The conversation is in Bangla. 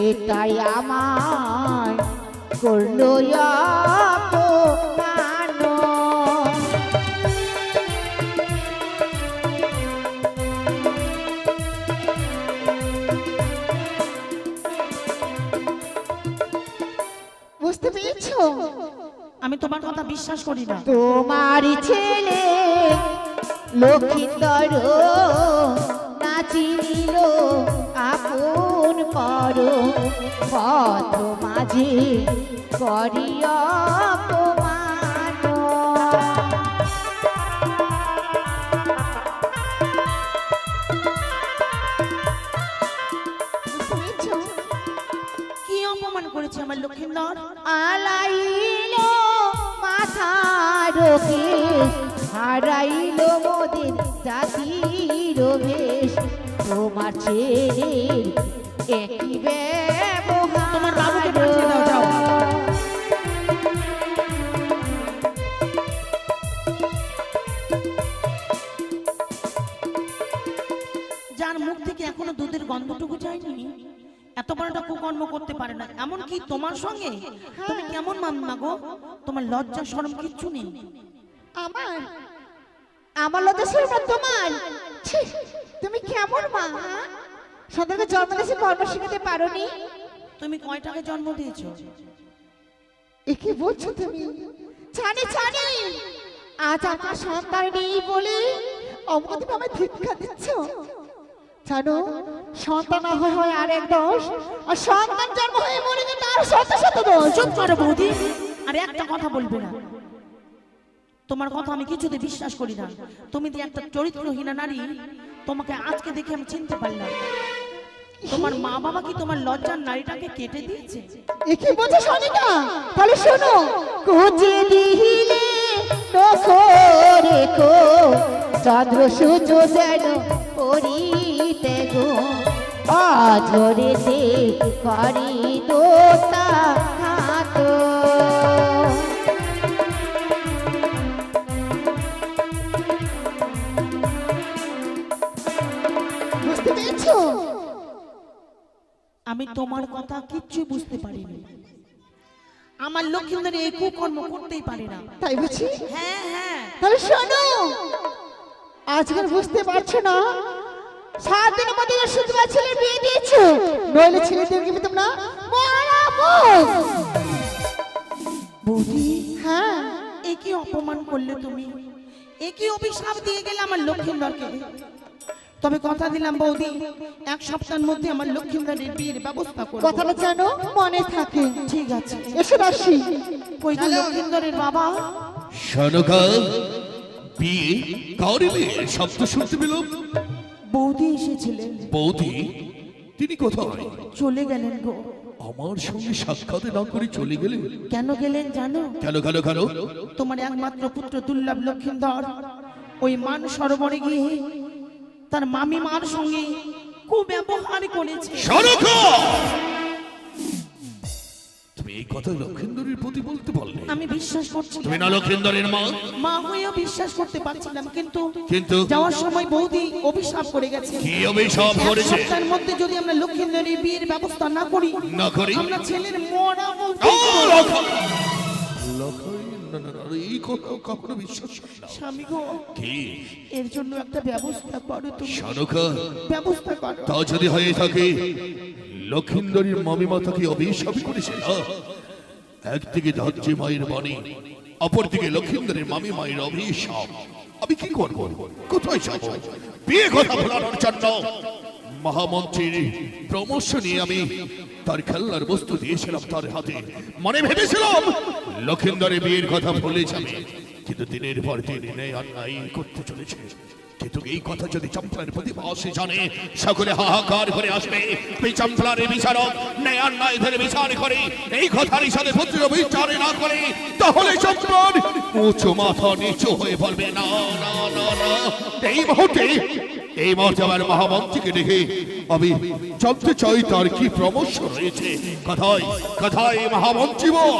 সেটাই আমার করল বুঝতে পেরেছ? আমি তোমার কথা বিশ্বাস করি না। তোমার ছেলে লক্ষিন্দর নাচি নিল আপন কর পথ মাঝে করিয়া করেছে আমার লক্ষিন্দর আলাইল মাথা হারাইল মোদের জাতির বেশ তোমার ছেলে তোমার বাবুকে পাঠিয়ে দাও, যাও। যার মুখ থেকে এখনও দুধের গন্ধটুকু যায়নি এত বড় একটা কুকর্ম করতে পারে না। এমনকি তোমার সঙ্গে তুমি কেমন মাম্মা গো? তোমার লজ্জা শরম কিচ্ছু নেই। আমার? আমার লজ্জা শরম তোমার? তুমি কেমন মা? সন্তানকে জন্ম দিয়েছে কর্ম শিখাতে পারোনি? তুমি কয়টাকে জন্ম দিয়েছ? এ কি বলছো তুমি? জানি জানি আজ আমার সন্তান নেই বলে অমতি মামা ধিক্ষা দিচ্ছ? জানো সন্তান না হয় হয় আর এক দোষ আর সন্তান জন্ম হয়ে মরে গেলে তার শত শত দোষ। চুপ করো বৌদি আর একটা কথা বলবে না। তোমার কথা আমি কিছুতে বিশ্বাস করি না। তুমি যে একটা চরিত্রহীনা নারী তোমাকে আজকে দেখে আমি চিনতে পারলাম। তোমার মা বাবা কি তোমার লজ্জার নারীটাকে কেটে দিয়েছে? এ কি বলছো সনিকা? তাহলে শোনো। কুচে দিলে নখরে কো। চন্দ্র সূর্য যেন পরিতে গো। অঝরেতে করি দোতা হাত? বুঝতে আমি তোমার কথা কিচ্ছু বুঝতে পারিনি। আমার লক্ষ্মীদের এই কুকর্ম করতেই পারে না। তাই বুঝি? হ্যাঁ হ্যাঁ। তাহলে শোনো আজকাল বুঝতে পারছ না? সাত দিনের মধ্যে শুধুমাত্র ছেলের বিয়ে দিয়েছ নইলে ছেলেদের কি তোমরা মারাবো বৌদি হ্যাঁ। এ কি অপমান করলে তুমি? এ কি অভিশাপ দিয়ে গেলে আমার লক্ষ্মীন্দরকে তবে কথা দিলাম বৌদি এক সপ্তাহের মধ্যে আমার লক্ষ্মীন্দরের বিয়ের ব্যবস্থা করব। কথাটা যেন মনে থাকে। ঠিক আছে এসে আসি কই গো লক্ষ্মীন্দরের বাবা? সনকা বিয়ে কাউরে বিয়ে শব্দ শুনতে পেলাম বৌদি এসেছিলেন। বৌদি তিনি কোথায়? চলে গেলেন গো। আমার সঙ্গে সাক্ষাৎ না করে চলে গেলে? কেন গেলেন জানো? কেন কেন কেন? তোমার একমাত্র পুত্র দুর্লভ লক্ষ্মীন্দর ওই মান সরোবরে গিয়ে তার মামি মার সঙ্গে কুব্যবহার করেছে। সনকা তুমি এই কথা লক্ষেন্দরের প্রতি বলতে পারলে। আমি বিশ্বাস করছি তুমি না লক্ষেন্দরের মা? মা হয়েও বিশ্বাস করতে পারছিলাম কিন্তু কিন্তু? যাওয়ার সময় বৌদি অভিশাপ করে গেছে। কি অভিশাপ করেছে? সপ্তাহের মধ্যে যদি আমরা লক্ষ্মীন্দরের বিয়ের ব্যবস্থা না করি না করি? আমরা ছেলের মরা বলতে লক্ষ- লক্ষই, না, না, না, এই কথা কখনো বিশ্বাস স্বামী গো কি? এর জন্য একটা ব্যবস্থা করো তুমি। সনকা ব্যবস্থা করো। তা যদি হয়ে থাকে লক্ষিন্দরীর মামিমা তাকে অভিশাপ করেছে না? একদিকে ধাত্রী মায়ের বাণী অপরদিকে লক্ষিন্দরের মামি মায়ের অভিশাপ। আমি কি করব? কোথায় যাব? বিয়ে কথা ভোলানোর জন্য মহামন্ত্রীর প্রমোশন আমি তার খেলনার বস্তু দিয়েছিলাম তার হাতে। মনে ভেবেছিলাম, লক্ষিন্দরের বিয়ের কথা যাবে। কিন্তু দিনের পর দিন অন্যায় করতে চলেছে। কিন্তু এই কথা যদি চম্পলার প্রতিবাসী জানে, সকলে হাহাকার করে আসবে। এই চম্পলার বিচারক ন্যায় অন্যায় ধরে বিচার করে, এই কথার সাথে পুত্র বিচারে না করে, তাহলে চম্পলার উঁচু মাথা নিচু হয়ে পড়বে না না না না। এই মুহূর্তে, এই আমার মহামন্ত্রীকে দেখে আমি জানতে চাই, তার কি প্রমোশন রয়েছে। কথায় কথায় মহামন্ত্রী বল।